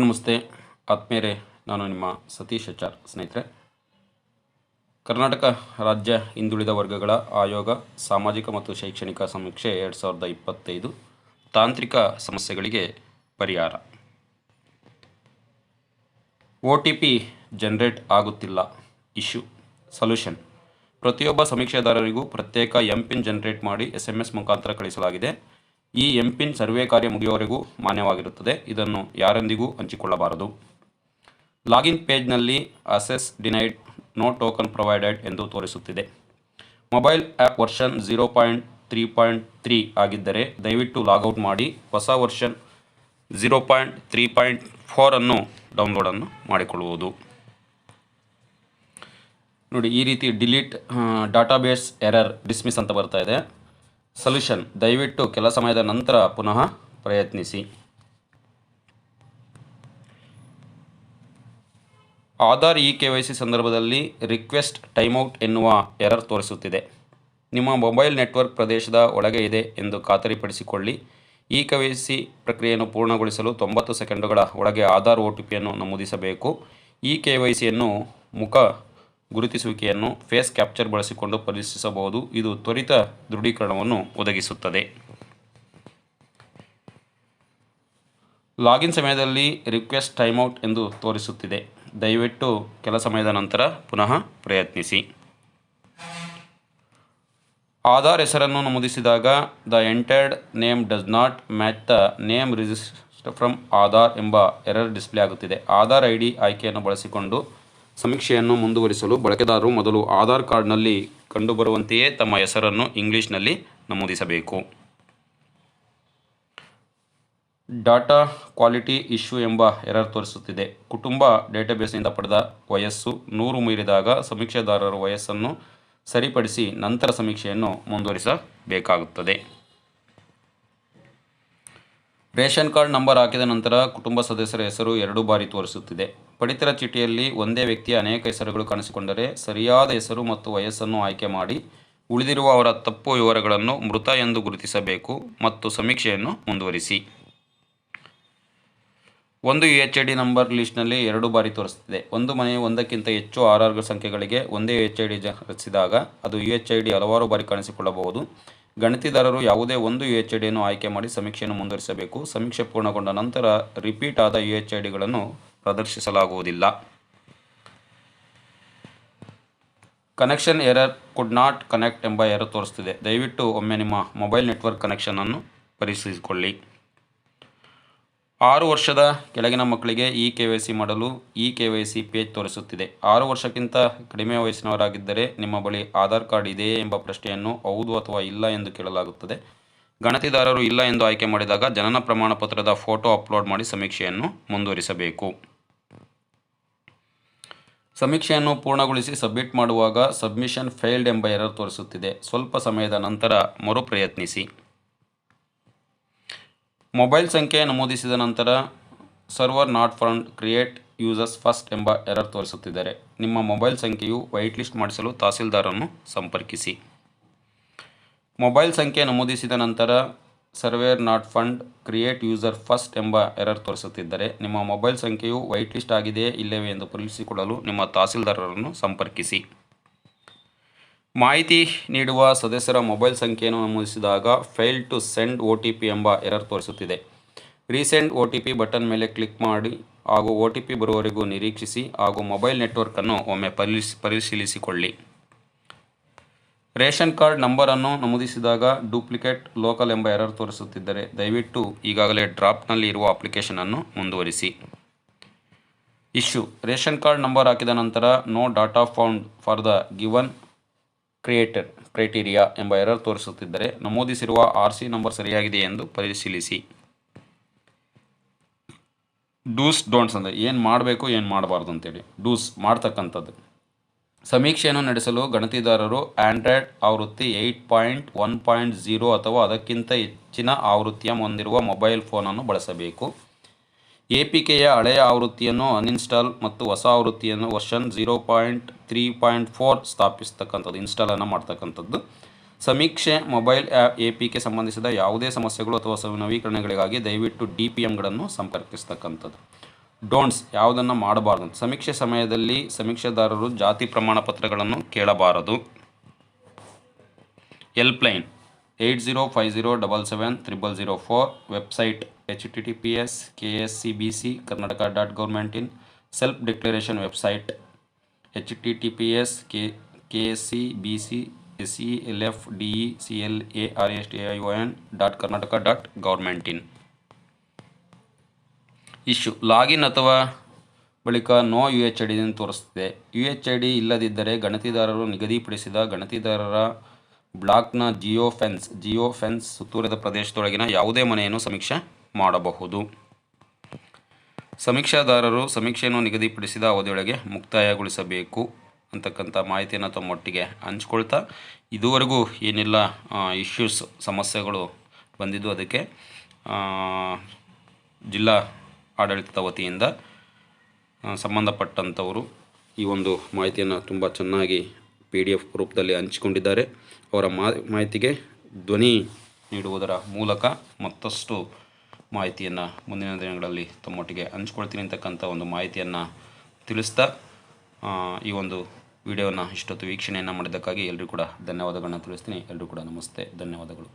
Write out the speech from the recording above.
ನಮಸ್ತೆ. ಆತ್ಮೇರೆ ನಾನು ನಿಮ್ಮ ಸತೀಶ್ ಆಚಾರ್ ಸ್ನೇಹಿತರೆ. ಕರ್ನಾಟಕ ರಾಜ್ಯ ಹಿಂದುಳಿದ ವರ್ಗಗಳ ಆಯೋಗ ಸಾಮಾಜಿಕ ಮತ್ತು ಶೈಕ್ಷಣಿಕ ಸಮೀಕ್ಷೆ ಎರಡು ಸಾವಿರದ ಇಪ್ಪತ್ತೈದು ತಾಂತ್ರಿಕ ಸಮಸ್ಯೆಗಳಿಗೆ ಪರಿಹಾರ. ಒ ಟಿ ಪಿ ಜನರೇಟ್ ಆಗುತ್ತಿಲ್ಲ. Issue, solution. ಪ್ರತಿಯೊಬ್ಬ ಸಮೀಕ್ಷೆದಾರರಿಗೂ ಪ್ರತ್ಯೇಕ ಎಂ ಪಿನ್ ಜನರೇಟ್ ಮಾಡಿ ಎಸ್ ಎಂ ಎಸ್ ಮುಖಾಂತರ ಕಳಿಸಲಾಗಿದೆ. ಈ ಎಂಪಿನ್ ಸರ್ವೆ ಕಾರ್ಯ ಮುಗಿಯುವವರೆಗೂ ಮಾನ್ಯವಾಗಿರುತ್ತದೆ. ಇದನ್ನು ಯಾರೊಂದಿಗೂ ಹಂಚಿಕೊಳ್ಳಬಾರದು. Login ಪೇಜ್ನಲ್ಲಿ access denied no token provided ಎಂದು ತೋರಿಸುತ್ತಿದೆ. Mobile app version zero point three point three ಆಗಿದ್ದರೆ ದಯವಿಟ್ಟು ಲಾಗೌಟ್ ಮಾಡಿ. ಹೊಸ version zero point three point ಫೋರನ್ನು ಡೌನ್ಲೋಡನ್ನು ಮಾಡಿಕೊಳ್ಳುವುದು. ನೋಡಿ, ಈ ರೀತಿ ಡಿಲೀಟ್ ಡಾಟಾಬೇಸ್ ಎರರ್, ಡಿಸ್ಮಿಸ್ ಅಂತ ಬರ್ತಾ ಇದೆ. ಸೊಲ್ಯೂಷನ್. ದಯವಿಟ್ಟು ಕೆಲ ಸಮಯದ ನಂತರ ಪುನಃ ಪ್ರಯತ್ನಿಸಿ. Aadhaar E K Y C ಸಂದರ್ಭದಲ್ಲಿ ರಿಕ್ವೆಸ್ಟ್ ಟೈಮ್ಔಟ್ ಎನ್ನುವ ಎರರ್ ತೋರಿಸುತ್ತಿದೆ. ನಿಮ್ಮ ಮೊಬೈಲ್ ನೆಟ್ವರ್ಕ್ ಪ್ರದೇಶದ ಒಳಗೆ ಇದೆ ಎಂದು ಖಾತರಿಪಡಿಸಿಕೊಳ್ಳಿ. ಇ ಕೆ ವೈ ಸಿ ಪ್ರಕ್ರಿಯೆಯನ್ನು ಪೂರ್ಣಗೊಳಿಸಲು ತೊಂಬತ್ತು ಸೆಕೆಂಡುಗಳ ಒಳಗೆ ಆಧಾರ್ ಒ ಟಿ ಪಿಯನ್ನು ನಮೂದಿಸಬೇಕು. ಇ ಕೆ ವೈ ಸಿಯನ್ನು ಮುಖ ಗುರುತಿಸುವಿಕೆಯನ್ನು ಫೇಸ್ ಕ್ಯಾಪ್ಚರ್ ಬಳಸಿಕೊಂಡು ಪರೀಕ್ಷಿಸಬಹುದು ಇದು ತ್ವರಿತ ದೃಢೀಕರಣವನ್ನು ಒದಗಿಸುತ್ತದೆ. ಲಾಗಿನ್ ಸಮಯದಲ್ಲಿ ರಿಕ್ವೆಸ್ಟ್ ಟೈಮ್ಔಟ್ ಎಂದು ತೋರಿಸುತ್ತಿದೆ. ದಯವಿಟ್ಟು ಕೆಲ ಸಮಯದ ನಂತರ ಪುನಃ ಪ್ರಯತ್ನಿಸಿ. ಆಧಾರ್ ಹೆಸರನ್ನು ನಮೂದಿಸಿದಾಗ, the entered name does not match the name register from Aadhaar ಎಂಬ ಎರರ್ ಡಿಸ್ಪ್ಲೇ ಆಗುತ್ತಿದೆ. ಆಧಾರ್ ಐ ಡಿ ಆಯ್ಕೆಯನ್ನು ಬಳಸಿಕೊಂಡು ಸಮೀಕ್ಷೆಯನ್ನು ಮುಂದುವರಿಸಲು ಬಳಕೆದಾರರು ಮೊದಲು ಆಧಾರ್ ಕಾರ್ಡ್ನಲ್ಲಿ ಕಂಡುಬರುವಂತೆಯೇ ತಮ್ಮ ಹೆಸರನ್ನು ಇಂಗ್ಲೀಷ್ನಲ್ಲಿ ನಮೂದಿಸಬೇಕು. ಡಾಟಾ ಕ್ವಾಲಿಟಿ ಇಶ್ಯೂ ಎಂಬ ಎರರ್ ತೋರಿಸುತ್ತಿದೆ. ಕುಟುಂಬ ಡೇಟಾಬೇಸ್ನಿಂದ ಪಡೆದ ವಯಸ್ಸು ನೂರು ಮೀರಿದಾಗ ಸಮೀಕ್ಷೆದಾರರ ವಯಸ್ಸನ್ನು ಸರಿಪಡಿಸಿ ನಂತರ ಸಮೀಕ್ಷೆಯನ್ನು ಮುಂದುವರಿಸಬೇಕಾಗುತ್ತದೆ. ರೇಷನ್ ಕಾರ್ಡ್ ನಂಬರ್ ಹಾಕಿದ ನಂತರ ಕುಟುಂಬ ಸದಸ್ಯರ ಹೆಸರು ಎರಡು ಬಾರಿ ತೋರಿಸುತ್ತಿದೆ. ಪಡಿತರ ಚೀಟಿಯಲ್ಲಿ ಒಂದೇ ವ್ಯಕ್ತಿಯ ಅನೇಕ ಹೆಸರುಗಳು ಕಾಣಿಸಿಕೊಂಡರೆ ಸರಿಯಾದ ಹೆಸರು ಮತ್ತು ವಯಸ್ಸನ್ನು ಆಯ್ಕೆ ಮಾಡಿ ಉಳಿದಿರುವ ಅವರ ತಪ್ಪು ವಿವರಗಳನ್ನು ಮೃತ ಎಂದು ಗುರುತಿಸಬೇಕು ಮತ್ತು ಸಮೀಕ್ಷೆಯನ್ನು ಮುಂದುವರಿಸಿ. ಒಂದು U H I D number ಲಿಸ್ಟ್ನಲ್ಲಿ ಎರಡು ಬಾರಿ ತೋರಿಸುತ್ತಿದೆ ಒಂದು ಮನೆ ಒಂದಕ್ಕಿಂತ ಹೆಚ್ಚು ಆರ್ ಆರ್ ಸಂಖ್ಯೆಗಳಿಗೆ ಒಂದೇ ಯು ಎಚ್ ಐ ಡಿ ರಚಿಸಿದಾಗ ಅದು ಯು ಎಚ್ ಐ ಡಿ ಹಲವಾರು ಬಾರಿ ಕಾಣಿಸಿಕೊಳ್ಳಬಹುದು. ಗಣತಿದಾರರು ಯಾವುದೇ ಒಂದು ಯು ಎಚ್ ಐ ಡಿಯನ್ನು ಆಯ್ಕೆ ಮಾಡಿ ಸಮೀಕ್ಷೆಯನ್ನು ಮುಂದುವರಿಸಬೇಕು. ಸಮೀಕ್ಷೆ ಪೂರ್ಣಗೊಂಡ ನಂತರ ರಿಪೀಟ್ ಆದ ಯು ಎಚ್ ಐ ಡಿಗಳನ್ನು ಪ್ರದರ್ಶಿಸಲಾಗುವುದಿಲ್ಲ. Connection error could not connect ಎಂಬ ಎರರ್ ತೋರಿಸ್ತಿದೆ. ದಯವಿಟ್ಟು ಒಮ್ಮೆ ನಿಮ್ಮ ಮೊಬೈಲ್ ನೆಟ್ವರ್ಕ್ ಕನೆಕ್ಷನನ್ನು ಪರಿಶೀಲಿಸಿಕೊಳ್ಳಿ. ಆರು ವರ್ಷದ ಕೆಳಗಿನ ಮಕ್ಕಳಿಗೆ ಇ ಕೆ ವೈ ಸಿ ಮಾಡಲು E K Y C page ತೋರಿಸುತ್ತಿದೆ. ಆರು ವರ್ಷಕ್ಕಿಂತ ಕಡಿಮೆ ವಯಸ್ಸಿನವರಾಗಿದ್ದರೆ ನಿಮ್ಮ ಬಳಿ ಆಧಾರ್ ಕಾರ್ಡ್ ಇದೆಯೇ ಎಂಬ ಪ್ರಶ್ನೆಯನ್ನು ಹೌದು ಅಥವಾ ಇಲ್ಲ ಎಂದು ಕೇಳಲಾಗುತ್ತದೆ. ಗಣತಿದಾರರು ಇಲ್ಲ ಎಂದು ಆಯ್ಕೆ ಮಾಡಿದಾಗ ಜನನ ಪ್ರಮಾಣಪತ್ರದ ಫೋಟೋ ಅಪ್ಲೋಡ್ ಮಾಡಿ ಸಮೀಕ್ಷೆಯನ್ನು ಮುಂದುವರಿಸಬೇಕು. ಸಮೀಕ್ಷೆಯನ್ನು ಪೂರ್ಣಗೊಳಿಸಿ ಸಬ್ಮಿಟ್ ಮಾಡುವಾಗ ಸಬ್ಮಿಷನ್ ಫೇಲ್ಡ್ ಎಂಬ ಎರರ್ ತೋರಿಸುತ್ತಿದೆ. ಸ್ವಲ್ಪ ಸಮಯದ ನಂತರ ಮರುಪ್ರಯತ್ನಿಸಿ. ಮೊಬೈಲ್ ಸಂಖ್ಯೆ ನಮೂದಿಸಿದ ನಂತರ server not found create users first ಎಂಬ ಎರರ್ ತೋರಿಸುತ್ತಿದ್ದಾರೆ. ನಿಮ್ಮ ಮೊಬೈಲ್ ಸಂಖ್ಯೆಯು ವೈಟ್ ಲಿಸ್ಟ್ ಮಾಡಿಸಲು ತಹಸೀಲ್ದಾರನ್ನು ಸಂಪರ್ಕಿಸಿ. ಮೊಬೈಲ್ ಸಂಖ್ಯೆ ನಮೂದಿಸಿದ ನಂತರ server not found create user first ಎಂಬ ಎರರ್ ತೋರಿಸುತ್ತಿದ್ದರೆ, ನಿಮ್ಮ ಮೊಬೈಲ್ ಸಂಖ್ಯೆಯು ವೈಟ್ ಲಿಸ್ಟ್ ಆಗಿದೆಯೇ ಇಲ್ಲವೇ ಎಂದು ಪರಿಶೀಲಿಸಿಕೊಳ್ಳಲು ನಿಮ್ಮ ತಹಸೀಲ್ದಾರರನ್ನು ಸಂಪರ್ಕಿಸಿ. ಮಾಹಿತಿ ನೀಡುವ ಸದಸ್ಯರ ಮೊಬೈಲ್ ಸಂಖ್ಯೆಯನ್ನು ನಮೂದಿಸಿದಾಗ ಫೈಲ್ ಟು ಸೆಂಡ್ ಒ ಎಂಬ ಎರರ್ ತೋರಿಸುತ್ತಿದೆ. ರೀಸೆಂಟ್ ಒ ಬಟನ್ ಮೇಲೆ ಕ್ಲಿಕ್ ಮಾಡಿ ಹಾಗೂ ಒ ಟಿ ಪಿ ಬರುವವರೆಗೂ ನಿರೀಕ್ಷಿಸಿ ಹಾಗೂ ಮೊಬೈಲ್ ನೆಟ್ವರ್ಕನ್ನು ಒಮ್ಮೆ ಪರಿಶೀಲಿಸಿ, ಪರಿಶೀಲಿಸಿಕೊಳ್ಳಿ. ರೇಷನ್ ಕಾರ್ಡ್ ನಂಬರನ್ನು ನಮೂದಿಸಿದಾಗ ಡೂಪ್ಲಿಕೇಟ್ ಲೋಕಲ್ ಎಂಬ ಎರರ್ ತೋರಿಸುತ್ತಿದ್ದರೆ ದಯವಿಟ್ಟು ಈಗಾಗಲೇ ಡ್ರಾಪ್ನಲ್ಲಿ ಇರುವ ಅಪ್ಲಿಕೇಶನನ್ನು ಮುಂದುವರಿಸಿ. ಇಶ್ಯೂ, ರೇಷನ್ ಕಾರ್ಡ್ ನಂಬರ್ ಹಾಕಿದ ನಂತರ no data found for the given creator criteria ಎಂಬ ಎರರ್ ತೋರಿಸುತ್ತಿದ್ದರೆ ನಮೂದಿಸಿರುವ ಆರ್ ಸಿ ನಂಬರ್ ಸರಿಯಾಗಿದೆ ಎಂದು ಪರಿಶೀಲಿಸಿ. ಡೂಸ್ ಡೋಂಟ್ಸ್ ಅಂದರೆ ಏನು ಮಾಡಬೇಕು, ಏನು ಮಾಡಬಾರ್ದು ಅಂತೇಳಿ. ಡೂಸ್ ಮಾಡ್ತಕ್ಕಂಥದ್ದು. ಸಮೀಕ್ಷೆಯನ್ನು ನಡೆಸಲು ಗಣತಿದಾರರು ಆಂಡ್ರಾಯ್ಡ್ ಆವೃತ್ತಿ eight point one point zero ಅಥವಾ ಅದಕ್ಕಿಂತ ಹೆಚ್ಚಿನ ಆವೃತ್ತಿಯ ಹೊಂದಿರುವ ಮೊಬೈಲ್ ಫೋನನ್ನು ಬಳಸಬೇಕು. ಎ ಪಿ ಕೆಯ ಹಳೆಯ ಆವೃತ್ತಿಯನ್ನು ಅನ್ಇನ್ಸ್ಟಾಲ್ ಮತ್ತು ಹೊಸ ಆವೃತ್ತಿಯನ್ನು version zero point three point four ಸ್ಥಾಪಿಸ್ತಕ್ಕಂಥದ್ದು ಇನ್ಸ್ಟಾಲನ್ನು ಮಾಡ್ತಕ್ಕಂಥದ್ದು. ಸಮೀಕ್ಷೆ ಮೊಬೈಲ್ ಆ್ಯಪ್ ಎ ಪಿ ಗೆ ಸಂಬಂಧಿಸಿದ ಯಾವುದೇ ಸಮಸ್ಯೆಗಳು ಅಥವಾ ನವೀಕರಣಗಳಿಗಾಗಿ ದಯವಿಟ್ಟು ಡಿ ಪಿ ಎಮ್ಗಳನ್ನು ಸಂಪರ್ಕಿಸ್ತಕ್ಕಂಥದ್ದು. ಡೋಂಟ್ಸ್ ಯಾವುದನ್ನು ಮಾಡಬಾರ್ದು. ಸಮೀಕ್ಷೆ ಸಮಯದಲ್ಲಿ ಸಮೀಕ್ಷೆದಾರರು ಜಾತಿ ಪ್ರಮಾಣ ಪತ್ರಗಳನ್ನು ಕೇಳಬಾರದು. Helpline eight zero five zero double seven triple zero four website H T T P S K S C B C Karnataka dot government in self declaration website H T T P S K K S C B C S C L F D E C L A R S T I O N dot Karnataka dot government in issue. Login ಅಥವಾ ಬಳಿಕ no U H I D ತೋರಿಸ್ತಿದೆ U H I D ಇಲ್ಲದಿದ್ದರೆ ಗಣತಿದಾರರು ನಿಗದಿಪಡಿಸಿದ ಗಣತಿದಾರರ ಬ್ಲಾಕ್ನ Jio fence Jio fence ಪ್ರದೇಶದೊಳಗಿನ ಯಾವುದೇ ಮನೆಯನ್ನು ಸಮೀಕ್ಷೆ ಮಾಡಬಹುದು. ಸಮೀಕ್ಷಾದಾರರು ಸಮೀಕ್ಷೆಯನ್ನು ನಿಗದಿಪಡಿಸಿದ ಅವಧಿಯೊಳಗೆ ಮುಕ್ತಾಯಗೊಳಿಸಬೇಕು ಅಂತಕ್ಕಂಥ ಮಾಹಿತಿಯನ್ನು ತಮ್ಮೊಟ್ಟಿಗೆ ಹಂಚ್ಕೊಳ್ತಾ ಇದುವರೆಗೂ ಏನೆಲ್ಲ ಇಶ್ಯೂಸ್ ಸಮಸ್ಯೆಗಳು ಬಂದಿದ್ದು ಅದಕ್ಕೆ ಜಿಲ್ಲಾ ಆಡಳಿತದ ವತಿಯಿಂದ ಸಂಬಂಧಪಟ್ಟಂಥವರು ಈ ಒಂದು ಮಾಹಿತಿಯನ್ನು ತುಂಬ ಚೆನ್ನಾಗಿ ಪಿ ಡಿ ಎಫ್ ರೂಪದಲ್ಲಿ ಹಂಚಿಕೊಂಡಿದ್ದಾರೆ. ಅವರ ಮಾಹಿತಿಗೆ ಧ್ವನಿ ನೀಡುವುದರ ಮೂಲಕ ಮತ್ತಷ್ಟು ಮಾಹಿತಿಯನ್ನು ಮುಂದಿನ ದಿನಗಳಲ್ಲಿ ತಮ್ಮೊಟ್ಟಿಗೆ ಹಂಚ್ಕೊಳ್ತೀನಿ ಅಂತಕ್ಕಂಥ ಒಂದು ಮಾಹಿತಿಯನ್ನು ತಿಳಿಸ್ತಾ ಈ ಒಂದು ವಿಡಿಯೋನ ಇಷ್ಟೊತ್ತು ವೀಕ್ಷಣೆಯನ್ನು ಮಾಡಿದ್ದಕ್ಕಾಗಿ ಎಲ್ಲರಿಗೂ ಕೂಡ ಧನ್ಯವಾದಗಳನ್ನ ತಿಳಿಸ್ತೀನಿ. ಎಲ್ಲರೂ ಕೂಡ ನಮಸ್ತೆ. ಧನ್ಯವಾದಗಳು.